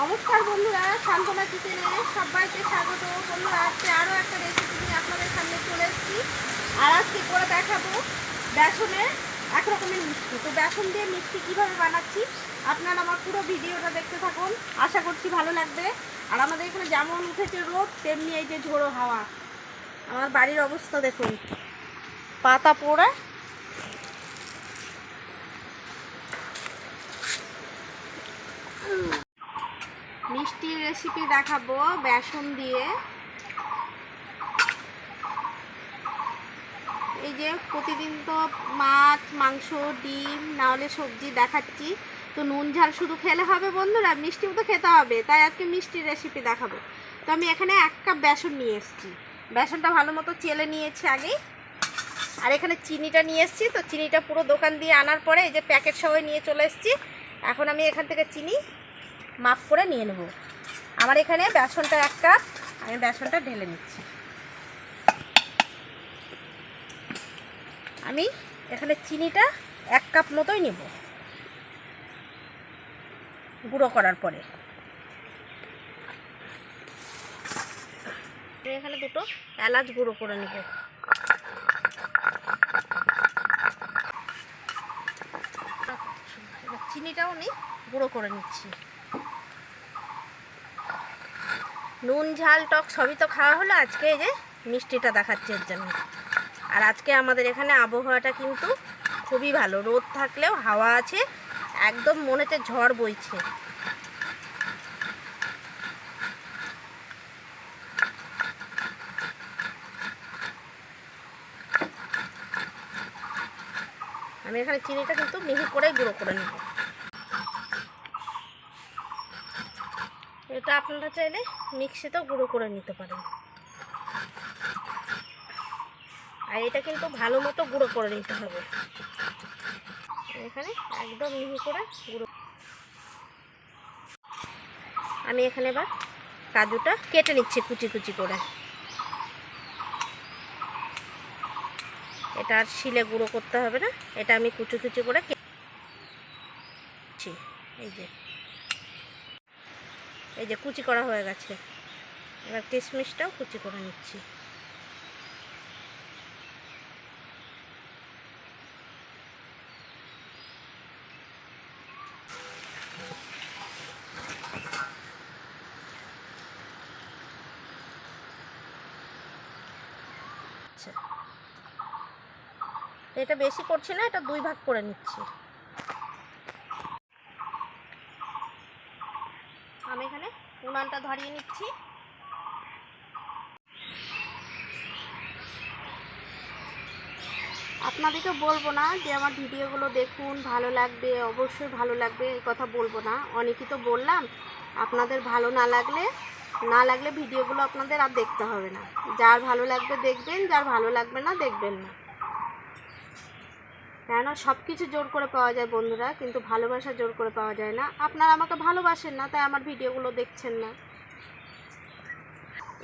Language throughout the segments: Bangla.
নমস্কার বন্ধুরা সান্ত্বনা কিচেনে সবাইকে স্বাগত। বন্ধুরা, আজকে আরও একটা রেসিপি নিয়ে আপনাদের সামনে চলে এসেছি। আর আজকে করে দেখাবো বেসনের এক রকমের মিষ্টি। তো বেসন দিয়ে মিষ্টি কীভাবে বানাচ্ছি, আপনারা আমার পুরো ভিডিওটা দেখতে থাকুন। আশা করছি ভালো লাগবে। আর আমাদের এখানে যেমন উঠেছে রোদ, তেমনি এই যে ঝোড়ো হাওয়া। আমার বাড়ির অবস্থা দেখুন। পাতা পোড়া। মিষ্টির রেসিপি দেখাবো, বেসন দিয়ে। এই যে প্রতিদিন তো মাছ, মাংস, ডিম, না হলে সবজি দেখাচ্ছি। তো নুন, ঝাল শুধু খেলে হবে বন্ধুরা মিষ্টিও তো খেতে হবে। তাই আজকে মিষ্টির রেসিপি দেখাবো। তো আমি এখানে এক কাপ বেসন নিয়ে এসেছি। বেসনটা ভালো মতো চেলে নিয়েছি আগেই আর এখানে চিনিটা নিয়ে এসেছি। তো চিনিটা পুরো দোকান দিয়ে আনার পরে এই যে প্যাকেট সহ নিয়ে চলে এসেছি। এখন আমি এখান থেকে চিনি মাপ করে নিয়ে নেব। আমার এখানে বেসনটা এক কাপ, আমি বেসনটা ঢেলে নিচ্ছি। আমি এখানে চিনিটা এক কাপ মতোই নেব। গুঁড়ো করার পরে। এখানে দুটো এলাচ গুঁড়ো করে নেব। চিনিটাও নেই গুঁড়ো করে নিচ্ছি। নুন, ঝাল, টক সবই তো খাওয়া হলো। আজকে এই যে মিষ্টিটা দেখাচ্ছে এর জন্য। আর আজকে আমাদের এখানে আবহাওয়াটা কিন্তু খুবই ভালো। রোদ থাকলেও হাওয়া আছে, একদম মনেতে ঝড় বইছে। আমি এখানে চিনিটা কিন্তু মিহি করে গুঁড়ো করে নেব এটা আপনারা চাইলে মিক্সিতেও গুঁড়ো করে নিতে পারেন। আর এটা কিন্তু ভালো মতো গুঁড়ো করে নিতে হবে। এখানে একদম মিহি করে গুঁড়ো। আমি এখানে এবার কাজুটা কেটে নিচ্ছি কুচি কুচি করে। এটা আর শিলে গুঁড়ো করতে হবে না। এটা আমি কুচি কুচি করে এই যে। এই যে কুচি করা হয়ে গেছে। এবার কিশমিশটাও কুচি করে নিচ্ছি। আচ্ছা। এটা বেশি করছি না, এটা দুই ভাগ করে নিচ্ছি আমি এখানে উনানটা ধরিয়ে নিচ্ছি। আপনাদেরকে বলব না যে আমার ভিডিওগুলো দেখুন, ভালো লাগবে, অবশ্যই ভালো লাগবে, এই কথা বলব না। অনেকই তো বললাম, আপনাদের ভালো না লাগলে না লাগলে ভিডিওগুলো আপনাদের আর দেখতে হবে না। যার ভালো লাগবে দেখবেন, যার ভালো লাগবে না দেখবেন না। কেননা সব কিছু জোর করে পাওয়া যায় বন্ধুরা, কিন্তু ভালোবাসা জোর করে পাওয়া যায় না। আপনারা আমাকে ভালোবাসেন না, তাই আমার ভিডিওগুলো দেখছেন না।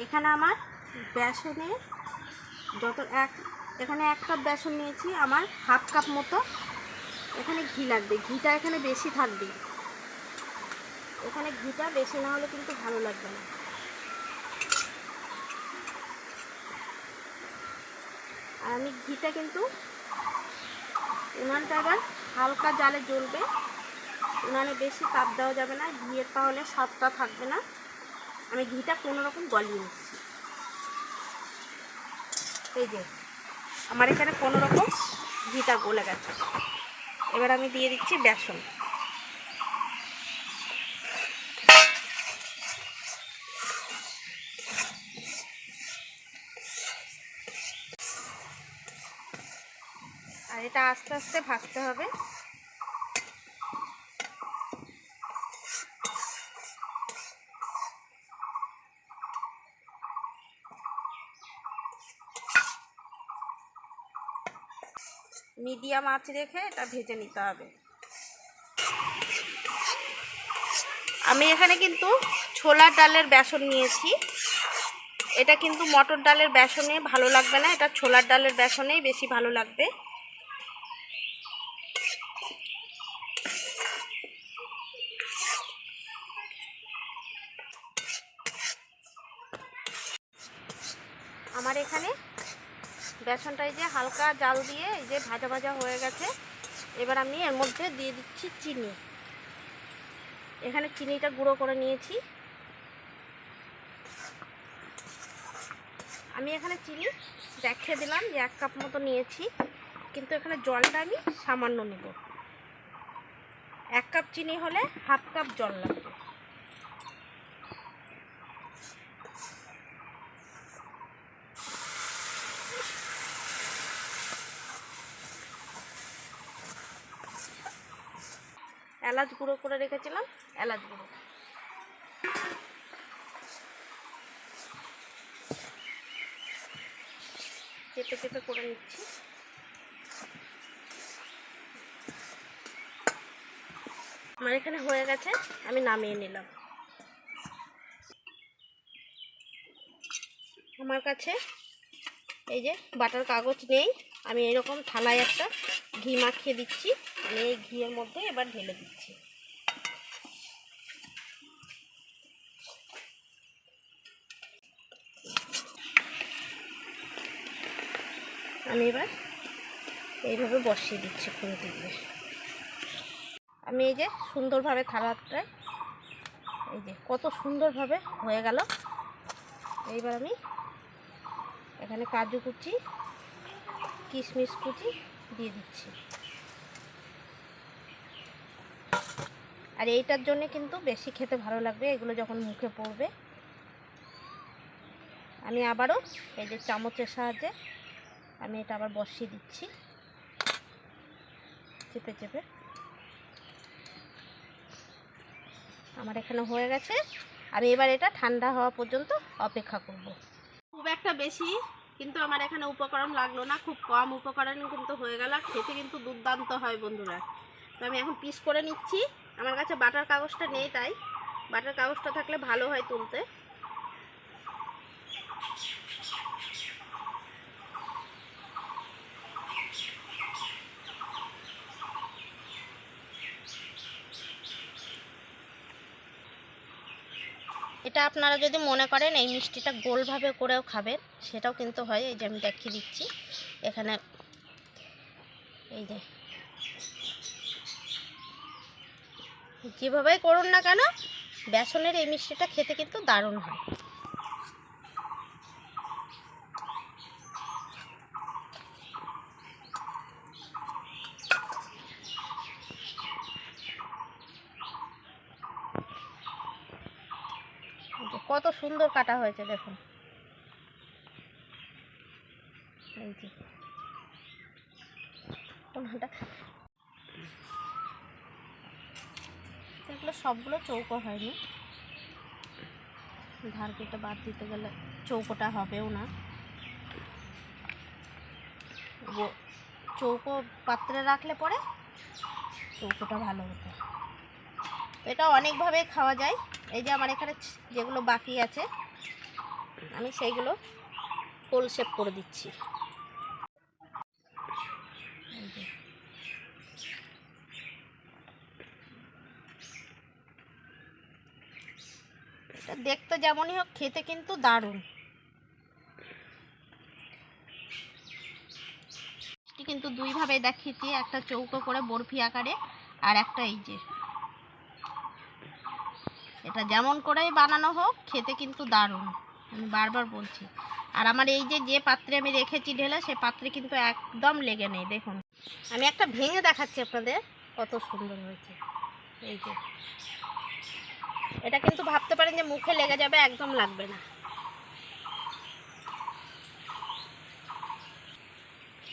এখানে আমার বেসনে যত এক, এখানে এক কাপ বেসন নিয়েছি, আমার হাফ কাপ মতো। এখানে ঘি লাগবে, ঘিটা এখানে বেশি থাকবে। এখানে ঘিটা বেশি না হলে কিন্তু ভালো লাগবে না। আর আমি ঘিটা কিন্তু উনানটা এবার হালকা জালে জ্বলবে। উনানে বেশি তাপ দেওয়া যাবে না ঘিয়ের তাহলে স্বাদটা থাকবে না। আমি ঘিটা কোনো রকম গলিয়ে নিচ্ছি। এই যে, আমার এখানে কোনো রকম ঘিটা গলে গেছে। এবার আমি দিয়ে দিচ্ছি বেসন। এটা আস্তে আস্তে ভাজতে হবে। মিডিয়াম আঁচ রেখে এটা ভেজে নিতে হবে। আমি এখানে কিন্তু ছোলার ডালের বেসন নিয়েছি। এটা কিন্তু মটর ডালের বেসনে ভালো লাগবে না, এটা ছোলার ডালের বেসনেই বেশি ভালো লাগবে। আমার এখানে বেসনটা এই যে হালকা জাল দিয়ে এই যে ভাজা ভাজা হয়ে গেছে। এবার আমি এর মধ্যে দিয়ে দিচ্ছি চিনি। এখানে চিনিটা গুঁড়ো করে নিয়েছি। আমি এখানে চিনি দেখিয়ে দিলাম, যে এক কাপ মতো নিয়েছি। কিন্তু এখানে জলটা আমি সামান্য নেব। এক কাপ চিনি হলে হাফ কাপ জল লাগবে। এলাচ গুঁড়ো করে রেখেছিলাম, এলাচ গুঁড়ো। চেপে চেপে করে নিচ্ছি। আমার এখানে হয়ে গেছে, আমি নামিয়ে নিলাম। আমার কাছে এই যে বাটার কাগজ নেই, আমি এরকম থালায় একটা ঘি মাখিয়ে দিচ্ছি, আমি এই ঘিয়ের মধ্যে এবার ঢেলে দিচ্ছি। আমি এবার এইভাবে বসিয়ে দিচ্ছি খুন্তি দিয়ে। আমি এই যে সুন্দরভাবে থালাটায় এই যে কত সুন্দরভাবে হয়ে গেল। এইবার আমি এখানে কাজু কুচি, কিশমিশ কুচি দিয়ে দিচ্ছি। আর এইটার জন্য কিন্তু বেশি খেতে ভালো লাগবে, এগুলো যখন মুখে পড়বে। আমি আবারও এই যে চামচের সাহায্যে আমি এটা আবার বসিয়ে দিচ্ছি। চেপে চেপে। আমার এখানে হয়ে গেছে। আমি এবার এটা ঠান্ডা হওয়া পর্যন্ত অপেক্ষা করব। খুব একটা বেশি, কিন্তু আমার এখানে উপকরণ লাগল না, খুব কম উপকরণ কিন্তু হয়ে গেল খেতে কিন্তু দুর্দান্ত হয় বন্ধুরা। তো আমি এখন পিস করে নিচ্ছি। আমার কাছে বাটার কাগজটা নেই তাই। বাটার কাগজটা থাকলে ভালো হয় তুলতে। এটা আপনারা যদি মনে করেন, এই মিষ্টিটা গোলভাবে করেও খাবেন, সেটাও কিন্তু হয়। এই যে আমি দেখিয়ে দিচ্ছি। এখানে এই যে যেভাবেই করুন না কেন, বেসনের এই মিষ্টিটা খেতে কিন্তু দারুণ হয়। কত সুন্দর কাটা হয়েছে, দেখুন। এই এগুলো সবগুলো চৌকো হয়নি। ধার কেটে বাদ দিতে গেলে চৌকোটা হবেও না। চৌকো পাত্রে রাখলে পরে চৌকোটা ভালো হতো। এটা অনেকভাবেই খাওয়া যায়। এই যে আমার এখানে যেগুলো বাকি আছে, আমি সেইগুলো কোল শেপ করে দিচ্ছি। এটা দেখতে যেমনই হোক, খেতে কিন্তু দারুণ। কিন্তু দুইভাবে দেখিয়েছি, একটা চৌকো করে বরফি আকারে আর একটা এই যে। এটা যেমন করেই বানানো হোক, খেতে কিন্তু দারুণ। আমি বারবার বলছি। আর আমার এই যে যে পাত্রে আমি রেখেছি ঢেলে, সে পাত্রে কিন্তু একদম লেগে নেই, দেখুন। আমি একটা ভেঙে দেখাচ্ছি আপনাদের, কত সুন্দর হয়েছে। এই যে। এটা কিন্তু ভাবতে পারেন যে মুখে লেগে যাবে, একদম লাগবে না।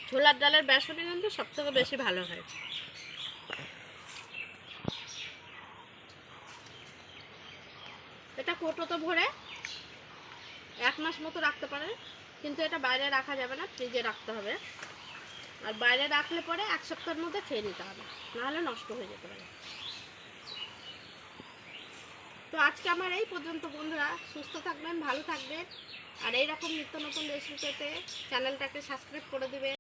ছোলার ডালের বেসনে কিন্তু সব থেকে বেশি ভালো হয়। কোটোতে ভরে এক মাস মতো রাখতে পারে, কিন্তু এটা বাইরে রাখা যাবে না, ফ্রিজে রাখতে হবে। আর বাইরে রাখলে পরে এক সপ্তাহের মধ্যে খেয়ে নিতে হবে, নাহলে নষ্ট হয়ে যেতে পারে। তো আজকে আমার এই পর্যন্ত, বন্ধুরা, সুস্থ থাকবেন, ভালো থাকবেন, আর এইরকম নিত্য নতুন রেসিপি পেতে চ্যানেলটাকে সাবস্ক্রাইব করে দেবেন।